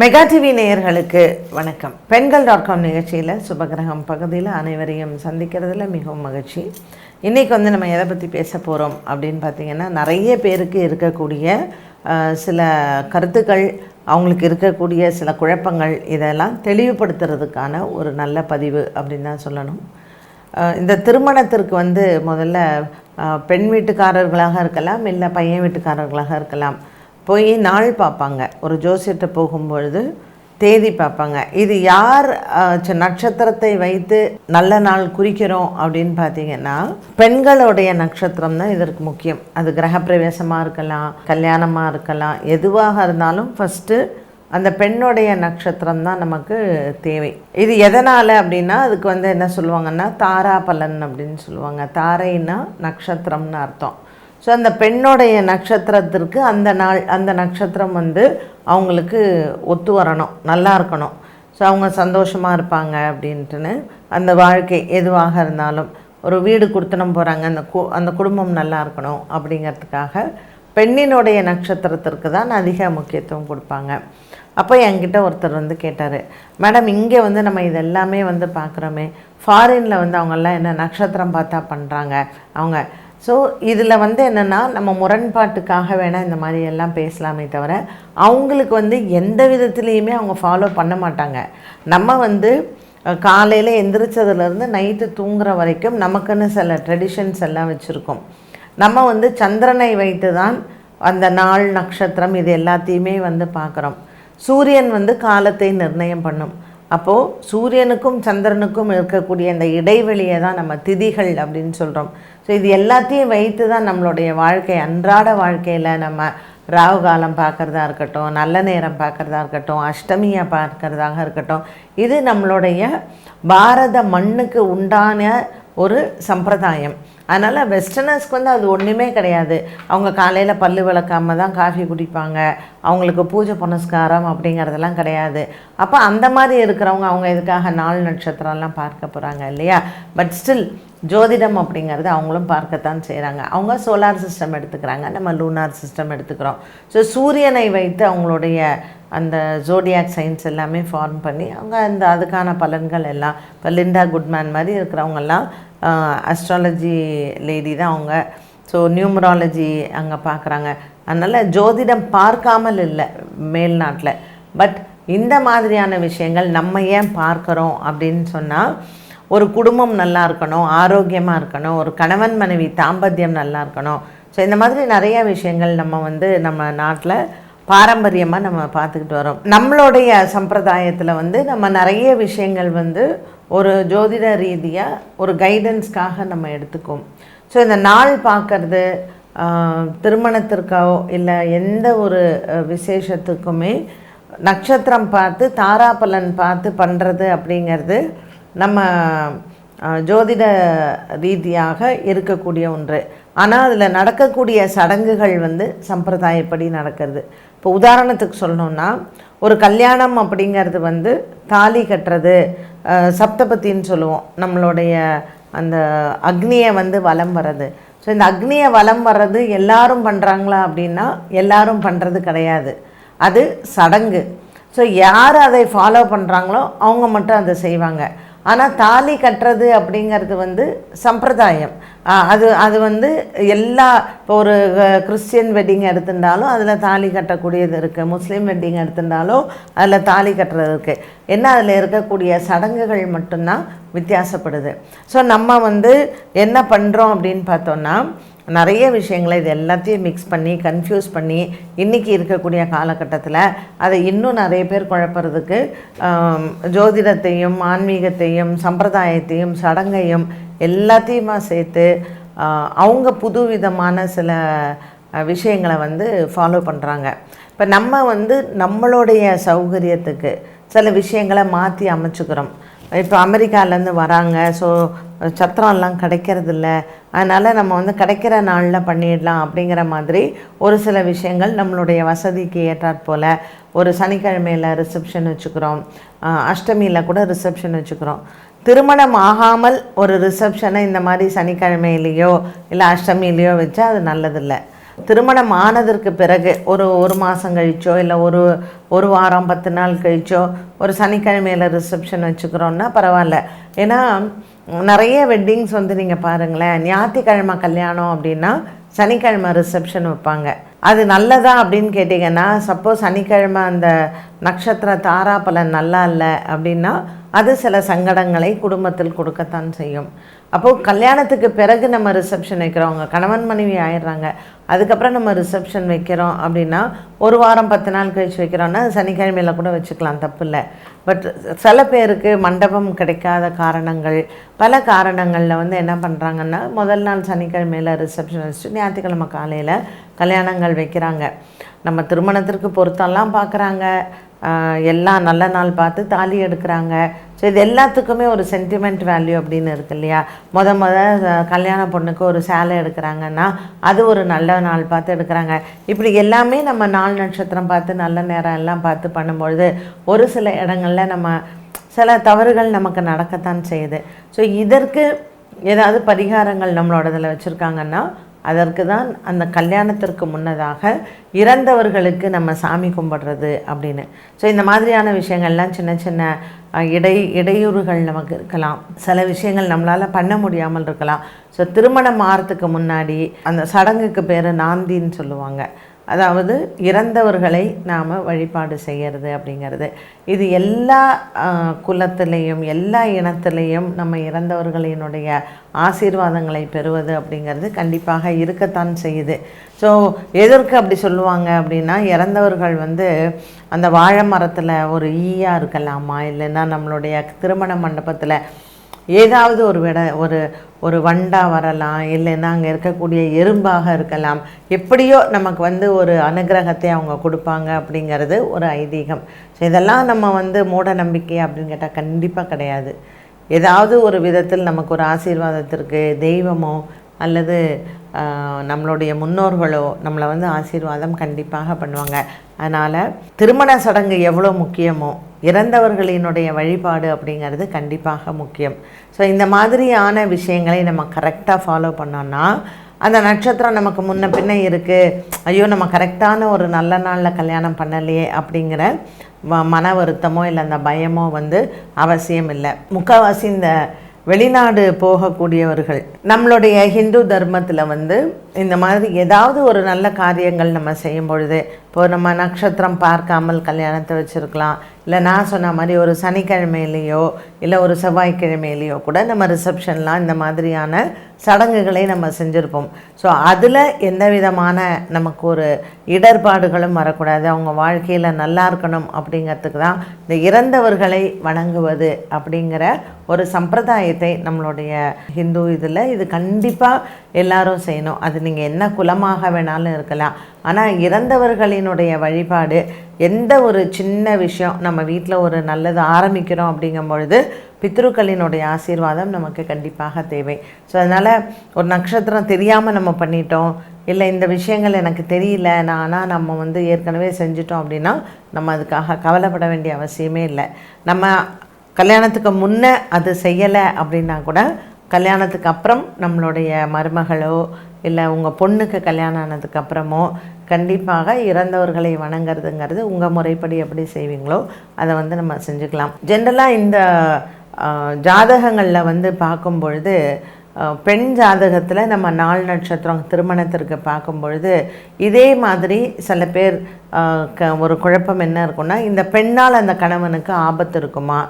Mega TV நேயர்களுக்கு வணக்கம். பெண்கள் டாட் காம் நிகழ்ச்சியில் சுபகிரகம் பகுதியில் அனைவரையும் சந்திக்கிறதுல மிகவும் மகிழ்ச்சி. இன்றைக்கி வந்து நம்ம எதை பற்றி பேச போகிறோம் அப்படின்னு பார்த்தீங்கன்னா நிறைய பேருக்கு இருக்கக்கூடிய சில கருத்துக்கள் அவங்களுக்கு இருக்கக்கூடிய சில குழப்பங்கள் இதெல்லாம் தெளிவுபடுத்துறதுக்கான ஒரு நல்ல பதிவு அப்படின்னு தான் சொல்லணும். இந்த திருமணத்திற்கு வந்து முதல்ல பெண் வீட்டுக்காரர்களாக இருக்கலாம் இல்லை பையன் வீட்டுக்காரர்களாக இருக்கலாம். போய் நாள் பார்ப்பாங்க. ஒரு ஜோசியத்தை போகும்பொழுது தேதி பார்ப்பாங்க. இது யார் ச- நட்சத்திரத்தை வைத்து நல்ல நாள் குறிக்கிறோம் அப்படின்னு பார்த்தீங்கன்னா பெண்களுடைய நட்சத்திரம் தான் இதற்கு முக்கியம். அது கிரகப்பிரவேசமாக இருக்கலாம் கல்யாணமாக இருக்கலாம் எதுவாக இருந்தாலும் ஃபஸ்ட்டு அந்த பெண்ணுடைய நட்சத்திரம் தான் நமக்கு தேவை. இது எதனால் அப்படின்னா அதுக்கு வந்து என்ன சொல்லுவாங்கன்னா தாரா பலன் அப்படின்னு சொல்லுவாங்க. தாரைன்னா நட்சத்திரம்னு அர்த்தம். ஸோ அந்த பெண்ணுடைய நட்சத்திரத்திற்கு அந்த நாள் அந்த நட்சத்திரம் வந்து அவங்களுக்கு ஒத்து வரணும். நல்லா இருக்கணும். ஸோ அவங்க சந்தோஷமாக இருப்பாங்க அப்படின்ட்டுன்னு அந்த வாழ்க்கை எதுவாக இருந்தாலும் ஒரு வீடு கொடுத்தனம் போகிறாங்க அந்த கு அந்த குடும்பம் நல்லா இருக்கணும் அப்படிங்கிறதுக்காக பெண்ணினுடைய நட்சத்திரத்திற்கு தான் அதிக முக்கியத்துவம் கொடுப்பாங்க. அப்போ என்கிட்ட ஒருத்தர் வந்து கேட்டார் மேடம் இங்கே வந்து நம்ம இது எல்லாமே வந்து பார்க்குறோமே. ஃபாரினில் வந்து அவங்கெல்லாம் என்ன நட்சத்திரம் பார்த்தா பண்ணுறாங்க அவங்க ஸோ இதில் வந்து என்னென்னா நம்ம முரண்பாட்டுக்காக வேணால் இந்த மாதிரி எல்லாம் பேசலாமே தவிர அவங்களுக்கு வந்து எந்த விதத்துலேயுமே அவங்க ஃபாலோ பண்ண மாட்டாங்க. நம்ம வந்து காலையில் எந்திரிச்சதுலேருந்து நைட்டு தூங்குற வரைக்கும் நமக்குன்னு சில ட்ரெடிஷன்ஸ் எல்லாம் வச்சுருக்கோம். நம்ம வந்து சந்திரனை வைத்து தான் அந்த நாள் நட்சத்திரம் இது எல்லாத்தையுமே வந்து பார்க்குறோம். சூரியன் வந்து காலத்தை நிர்ணயம் பண்ணும். அப்போது சூரியனுக்கும் சந்திரனுக்கும் இருக்கக்கூடிய இந்த இடைவெளியை தான் நம்ம திதிகள் அப்படின்னு சொல்கிறோம் ஸோ இது எல்லாத்தையும் வைத்து தான் நம்மளுடைய வாழ்க்கை. அன்றாட வாழ்க்கையில் நம்ம ராகு காலம் பார்க்குறதா இருக்கட்டும் நல்ல நேரம் பார்க்குறதா இருக்கட்டும் அஷ்டமியை பார்க்குறதாக இருக்கட்டும் இது நம்மளுடைய பாரத மண்ணுக்கு உண்டான ஒரு சம்பிரதாயம். அதனால் வெஸ்டர்னர்ஸ்க்கு வந்து அது ஒன்றுமே கிடையாது. அவங்க காலையில் பல்லு விளக்காம தான் காஃபி குடிப்பாங்க. அவங்களுக்கு பூஜை புனஸ்காரம் அப்படிங்கிறதெல்லாம் கிடையாது. அப்போ அந்த மாதிரி இருக்கிறவங்க அவங்க இதுக்காக நாள் நட்சத்திரம்லாம் பார்க்க போகிறாங்க இல்லையா? பட் ஸ்டில் ஜோதிடம் அப்படிங்கிறது அவங்களும் பார்க்கத்தான் செய்கிறாங்க அவங்க சோலார் சிஸ்டம் எடுத்துக்கிறாங்க. நம்ம லூனார் சிஸ்டம் எடுத்துக்கிறோம். ஸோ சூரியனை வைத்து அவங்களுடைய அந்த ஜோடியாக் சயின்ஸ் எல்லாமே ஃபார்ம் பண்ணி அவங்க அந்த அதுக்கான பலன்கள் எல்லாம் இப்போ லிண்டா குட்மேன் மாதிரி இருக்கிறவங்கெல்லாம் அஸ்ட்ராலஜி லேடி தான் அவங்க. ஸோ நியூமராலஜி அங்கே பார்க்குறாங்க அதனால் ஜோதிடம் பார்க்காமல் இல்லை மேல்நாட்டில் பட் இந்த மாதிரியான விஷயங்கள் நம்ம ஏன் பார்க்குறோம் அப்படின்னு சொன்னால் ஒரு குடும்பம் நல்லா இருக்கணும் ஆரோக்கியமாக இருக்கணும் ஒரு கணவன் மனைவி தாம்பத்தியம் நல்லா இருக்கணும். ஸோ இந்த மாதிரி நிறைய விஷயங்கள் நம்ம வந்து நம்ம நாட்டில் பாரம்பரியமாக நம்ம பார்த்துக்கிட்டு வரோம். நம்மளுடைய சம்பிரதாயத்தில் வந்து நம்ம நிறைய விஷயங்கள் வந்து ஒரு ஜோதிட ரீதியாக ஒரு கைடன்ஸ்க்காக நம்ம எடுத்துக்கோம். ஸோ இந்த நாள் பார்க்கறது திருமணத்திற்கோ இல்லை எந்த ஒரு விசேஷத்துக்குமே நட்சத்திரம் பார்த்து தாராபலன் பார்த்து பண்ணுறது அப்படிங்கிறது நம்ம ஜோதிட ரீதியாக இருக்கக்கூடிய ஒன்று. ஆனால் அதில் நடக்கக்கூடிய சடங்குகள் வந்து சம்பிரதாயப்படி நடக்கிறது. இப்போ உதாரணத்துக்கு சொல்லணும்னா ஒரு கல்யாணம் அப்படிங்கிறது வந்து தாலி கட்டுறது சப்தபத்தின்னு சொல்லுவோம். நம்மளுடைய அந்த அக்னியை வந்து வலம் வர்றது. ஸோ இந்த அக்னியை வலம் வர்றது எல்லாரும் பண்ணுறாங்களா அப்படின்னா எல்லாரும் பண்ணுறது கிடையாது. அது சடங்கு. ஸோ யார் அதை ஃபாலோ பண்ணுறாங்களோ அவங்க மட்டும் அதை செய்வாங்க. ஆனால் தாலி கட்டுறது அப்படிங்கிறது வந்து சம்பிரதாயம். அது அது வந்து எல்லா இப்போ ஒரு கிறிஸ்டியன் வெட்டிங் எடுத்துட்டாலும் அதில் தாலி கட்டக்கூடியது இருக்குது முஸ்லீம் வெட்டிங் எடுத்துட்டாலும் அதில் தாலி கட்டுறது இருக்குது என்ன அதில் இருக்கக்கூடிய சடங்குகள் மட்டும்தான் வித்தியாசப்படுது. ஸோ நம்ம வந்து என்ன பண்ணுறோம் அப்படின்னு பார்த்தோன்னா நிறைய விஷயங்களை இது எல்லாத்தையும் மிக்ஸ் பண்ணி கன்ஃபியூஸ் பண்ணி இன்றைக்கி இருக்கக்கூடிய காலகட்டத்தில் அதை இன்னும் நிறைய பேர் குழப்பறதுக்கு ஜோதிடத்தையும் ஆன்மீகத்தையும் சம்பிரதாயத்தையும் சடங்கையும் எல்லாத்தையுமா சேர்த்து அவங்க புது விதமான சில விஷயங்களை வந்து ஃபாலோ பண்ணுறாங்க இப்போ நம்ம வந்து நம்மளுடைய சௌகரியத்துக்கு சில விஷயங்களை மாற்றி அமைச்சுக்கிறோம். இப்போ அமெரிக்காலேருந்து வராங்க. ஸோ சத்திரம்லாம் கிடைக்கிறதில்ல. அதனால் நம்ம வந்து கிடைக்கிற நாளில் பண்ணிடலாம் அப்படிங்கிற மாதிரி ஒரு சில விஷயங்கள் நம்மளுடைய வசதிக்கு ஏற்றாற்போல். ஒரு சனிக்கிழமையில் ரிசப்ஷன் வச்சுக்கிறோம். அஷ்டமியில் கூட ரிசப்ஷன் வச்சுக்கிறோம். திருமணம் ஆகாமல் ஒரு ரிசப்ஷனை இந்த மாதிரி சனிக்கிழமையிலேயோ இல்லை அஷ்டமியிலையோ வச்சா அது நல்லதில்லை. திருமணம் ஆனதற்கு பிறகு ஒரு ஒரு மாதம் கழிச்சோ இல்லை ஒரு ஒரு வாரம் பத்து நாள் கழிச்சோ ஒரு சனிக்கிழமையில் ரிசப்ஷன் வச்சுக்கிறோன்னா பரவாயில்ல. ஏன்னா நிறைய வெட்டிங்ஸ் வந்து நீங்கள் பாருங்களேன் ஞாயிற்றுக்கிழமை கல்யாணம் அப்படின்னா சனிக்கிழமை ரிசப்ஷன் வைப்பாங்க. அது நல்லதா அப்படின்னு கேட்டிங்கன்னா சப்போஸ் சனிக்கிழமை அந்த நட்சத்திர தாராபலன் நல்லா இல்லை அப்படின்னா அது சில சங்கடங்களை குடும்பத்தில் கொடுக்கத்தான் செய்யும். அப்போது கல்யாணத்துக்கு பிறகு நம்ம ரிசப்ஷன் வைக்கிறவங்க கணவன் மனைவி ஆயிடுறாங்க. அதுக்கப்புறம் நம்ம ரிசப்ஷன் வைக்கிறோம் அப்படின்னா ஒரு வாரம் பத்து நாள் கழிச்சு வைக்கிறோன்னா சனிக்கிழமையில் கூட வச்சுக்கலாம் தப்பு இல்லை பட் சில பேருக்கு மண்டபம் கிடைக்காத காரணங்கள் பல காரணங்களில் வந்து என்ன பண்ணுறாங்கன்னா முதல் நாள் சனிக்கிழமையில் ரிசப்ஷன் வச்சுட்டு ஞாயிற்றுக்கிழமை காலையில் கல்யாணங்கள் வைக்கிறாங்க. நம்ம திருமணத்திற்கு பொருத்தம்லாம் பார்க்குறாங்க. எல்லாம் நல்ல நாள் பார்த்து தாலி எடுக்கிறாங்க. ஸோ இது எல்லாத்துக்குமே ஒரு சென்டிமெண்ட் வேல்யூ அப்படின்னு இருக்கு இல்லையா? முத முத கல்யாண பொண்ணுக்கு ஒரு சேலை எடுக்கிறாங்கன்னா அது ஒரு நல்ல நாள் பார்த்து எடுக்கிறாங்க. இப்படி எல்லாமே நம்ம நாள் நட்சத்திரம் பார்த்து நல்ல நேரம் எல்லாம் பார்த்து பண்ணும்பொழுது ஒரு சில இடங்களில் நம்ம சில தவறுகள் நமக்கு நடக்கத்தான் செய்யுது. ஸோ இதற்கு ஏதாவது பரிகாரங்கள் நம்மளோட இதில் வச்சுருக்காங்கன்னா அதற்கு தான் அந்த கல்யாணத்திற்கு முன்னதாக இறந்தவர்களுக்கு நம்ம சாமி கும்பிடுறது அப்படின்னு. ஸோ இந்த மாதிரியான விஷயங்கள்லாம் சின்ன சின்ன இடை இடையூறுகள் நமக்கு இருக்கலாம். சில விஷயங்கள் நம்மளால் பண்ண முடியாமல் இருக்கலாம். ஸோ திருமணம் ஆகிறதுக்கு முன்னாடி அந்த சடங்குக்கு பேர் நாந்தின்னு சொல்லுவாங்க. அதாவது இறந்தவர்களை நாம் வழிபாடு செய்கிறது அப்படிங்கிறது. இது எல்லா குலத்திலையும் எல்லா இனத்திலையும் நம்ம இறந்தவர்களினுடைய ஆசீர்வாதங்களை பெறுவது அப்படிங்கிறது கண்டிப்பாக இருக்கத்தான் செய்யுது. ஸோ எதற்கு அப்படி சொல்லுவாங்க அப்படின்னா இறந்தவர்கள் வந்து அந்த வாழை மரத்தில் ஒரு ஈயா இருக்கலாமா? இல்லைன்னா நம்மளுடைய திருமண மண்டபத்தில் ஏதாவது ஒரு விட ஒரு ஒரு வண்டா வரலாம் இல்லைன்னா அங்கே இருக்கக்கூடிய எறும்பாக இருக்கலாம். எப்படியோ நமக்கு வந்து ஒரு அனுகிரகத்தை அவங்க கொடுப்பாங்க அப்படிங்கிறது ஒரு ஐதீகம். ஸோ இதெல்லாம் நம்ம வந்து மூட நம்பிக்கை அப்படின்னு கேட்டால் கண்டிப்பாக கிடையாது. ஏதாவது ஒரு விதத்தில் நமக்கு ஒரு ஆசீர்வாதத்திற்கு தெய்வமோ அல்லது நம்மளுடைய முன்னோர்களோ நம்மளை வந்து ஆசீர்வாதம் கண்டிப்பாக பண்ணுவாங்க. அதனால் திருமண சடங்கு எவ்வளோ முக்கியமோ இறந்தவர்களினுடைய வழிபாடு அப்படிங்கிறது கண்டிப்பாக முக்கியம். ஸோ இந்த மாதிரியான விஷயங்களை நம்ம கரெக்டாக ஃபாலோ பண்ணோன்னா அந்த நட்சத்திரம் நமக்கு முன்ன பின்ன இருக்குது ஐயோ நம்ம கரெக்டான ஒரு நல்ல நாளில் கல்யாணம் பண்ணலையே அப்படிங்கிற மன வருத்தமோ இல்லை அந்த பயமோ வந்து அவசியம் இல்லை. முக்கால்வாசி இந்த வெளிநாடு போகக்கூடியவர்கள் நம்மளுடைய ஹிந்து தர்மத்தில் வந்து இந்த மாதிரி ஏதாவது ஒரு நல்ல காரியங்கள் நம்ம செய்யும் பொழுது இப்போ நம்ம நட்சத்திரம் பார்க்காமல் கல்யாணத்தை வச்சுருக்கலாம் இல்லை நான் சொன்ன மாதிரி ஒரு சனிக்கிழமையிலேயோ இல்லை ஒரு செவ்வாய்க்கிழமையிலையோ கூட நம்ம ரிசப்ஷன்லாம் இந்த மாதிரியான சடங்குகளை நம்ம செஞ்சுருப்போம். ஸோ அதில் எந்த விதமான நமக்கு ஒரு இடர்பாடுகளும் வரக்கூடாது. அவங்க வாழ்க்கையில் நல்லா இருக்கணும் அப்படிங்கிறதுக்கு தான் இந்த இறந்தவர்களை வணங்குவது அப்படிங்கிற ஒரு சம்பிரதாயத்தை நம்மளுடைய ஹிந்து இதில் இது கண்டிப்பாக எல்லாரும் செய்யணும். அது நீங்கள் என்ன குலமாக வேணாலும் இருக்கலாம். ஆனால் இறந்தவர்களினுடைய வழிபாடு எந்த ஒரு சின்ன விஷயம் நம்ம வீட்டில் ஒரு நல்லது ஆரம்பிக்கிறோம் அப்படிங்கும் பொழுது பித்ருக்களினுடைய ஆசீர்வாதம் நமக்கு கண்டிப்பாக தேவை. ஸோ அதனால் ஒரு நட்சத்திரம் தெரியாமல் நம்ம பண்ணிட்டோம் இல்லை இந்த விஷயங்கள் எனக்கு தெரியல நான் ஆனால் நம்ம வந்து ஏற்கனவே செஞ்சிட்டோம் அப்படின்னா நம்ம அதுக்காக கவலைப்பட வேண்டிய அவசியமே இல்லை. நம்ம கல்யாணத்துக்கு முன்னே அது செய்யலை அப்படின்னா கூட கல்யாணத்துக்கு அப்புறம் நம்மளுடைய மருமகளோ இல்லை உங்கள் பொண்ணுக்கு கல்யாணம் ஆனதுக்கு அப்புறமோ கண்டிப்பாக இறந்தவர்களை வணங்குறதுங்கிறது உங்கள் முறைப்படி எப்படி செய்வீங்களோ அதை வந்து நம்ம செஞ்சுக்கலாம். ஜென்ரலாக இந்த ஜாதகங்களில் வந்து பார்க்கும் பொழுது பெண் ஜாதகத்தில் நம்ம நாள் நட்சத்திரம் திருமணத்திற்கு பார்க்கும் பொழுது இதே மாதிரி சில பேர் க ஒரு குழப்பம் என்ன இருக்குன்னா இந்த பெண்ணால் அந்த கணவனுக்கு ஆபத்து இருக்குமா?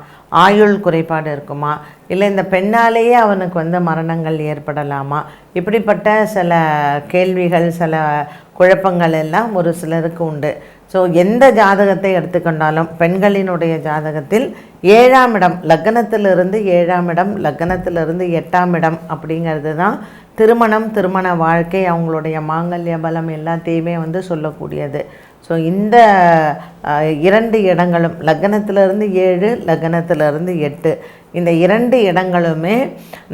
ஆயுள் குறைபாடு இருக்குமா? இல்லை இந்த பெண்ணாலேயே அவனுக்கு வந்து மரணங்கள் ஏற்படலாமா? இப்படிப்பட்ட சில கேள்விகள் சில குழப்பங்கள் எல்லாம் ஒரு சிலருக்கு உண்டு. ஸோ எந்த ஜாதகத்தை எடுத்துக்கொண்டாலும் பெண்களினுடைய ஜாதகத்தில் ஏழாம் இடம் லக்னத்திலிருந்து ஏழாம் இடம் லக்னத்திலிருந்து எட்டாம் இடம் அப்படிங்கிறது தான் திருமணம் திருமண வாழ்க்கை அவங்களுடைய மாங்கல்ய பலம் எல்லாத்தையுமே வந்து சொல்லக்கூடியது. ஸோ இந்த இரண்டு இடங்களும் லக்னத்திலிருந்து ஏழு லக்னத்திலிருந்து எட்டு இந்த இரண்டு இடங்களுமே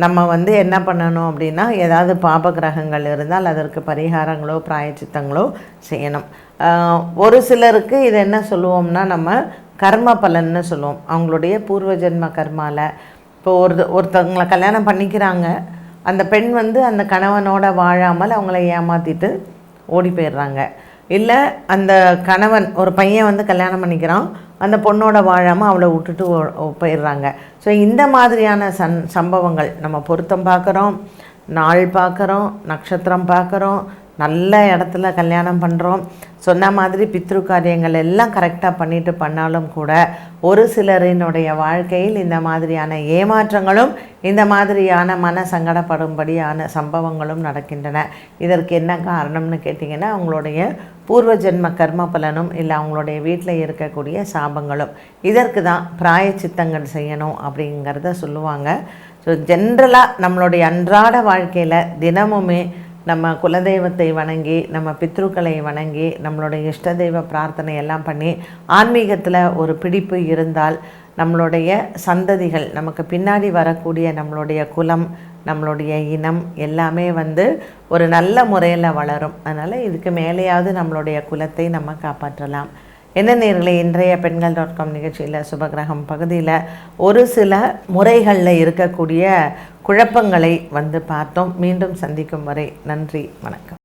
நம்ம வந்து என்ன பண்ணணும் அப்படின்னா ஏதாவது பாப கிரகங்கள் இருந்தால் அதற்கு பரிகாரங்களோ பிராயச்சித்தங்களோ செய்யணும். ஒரு சிலருக்கு இது என்ன சொல்லுவோம்னா நம்ம கர்ம பலன்னு சொல்லுவோம். அவங்களுடைய பூர்வ ஜென்ம கர்மாவில் இப்போ ஒரு ஒருத்தவங்களை கல்யாணம் பண்ணிக்கிறாங்க. அந்த பெண் வந்து அந்த கணவனோட வாழாமல் அவங்கள ஏமாற்றிட்டு ஓடி போயிடுறாங்க. இல்லை அந்த கணவன் ஒரு பையன் வந்து கல்யாணம் பண்ணிக்கிறான் அந்த பொண்ணோட வாழாமல் அவளை விட்டுட்டு ஓ- போயிடுறாங்க. ஸோ இந்த மாதிரியான சன் சம்பவங்கள் நம்ம பொருத்தம் பார்க்குறோம் நாள் பார்க்குறோம் நட்சத்திரம் பார்க்குறோம் நல்ல இடத்துல கல்யாணம் பண்ணுறோம் சொன்ன மாதிரி பித்ரு காரியங்கள் எல்லாம் கரெக்டாக பண்ணிட்டு பண்ணாலும் கூட ஒரு சிலரினுடைய வாழ்க்கையில் இந்த மாதிரியான ஏமாற்றங்களும் இந்த மாதிரியான மன சங்கடப்படும்படியான சம்பவங்களும் நடக்கின்றன. இதற்கு என்ன காரணம்னு கேட்டிங்கன்னா அவங்களுடைய பூர்வ ஜென்ம கர்ம பலனும் இல்லை அவங்களுடைய வீட்டில் இருக்கக்கூடிய சாபங்களும். இதற்கு தான் பிராயச்சித்தங்கள் செய்யணும் அப்படிங்கிறத சொல்லுவாங்க. ஸோ ஜென்ரலாக நம்மளுடைய அன்றாட வாழ்க்கையில் தினமுமே நம்ம குலதெய்வத்தை வணங்கி நம்ம பித்ருக்களை வணங்கி நம்மளுடைய இஷ்ட தெய்வ பிரார்த்தனை எல்லாம் பண்ணி ஆன்மீகத்தில் ஒரு பிடிப்பு இருந்தால் நம்மளுடைய சந்ததிகள் நமக்கு பின்னாடி வரக்கூடிய நம்மளுடைய குலம் நம்மளுடைய இனம் எல்லாமே வந்து ஒரு நல்ல முறையில் வளரும். அதனால் இதுக்கு மேலேயாவது நம்மளுடைய குலத்தை நம்ம காப்பாற்றலாம். என்ன நேர்களை இன்றைய பெண்கள் டாட் காம் நிகழ்ச்சியில் சுபகிரகம் பகுதியில் ஒரு சில முறைகளில் இருக்கக்கூடிய குழப்பங்களை வந்து பார்த்தோம். மீண்டும் சந்திக்கும் வரை நன்றி வணக்கம்.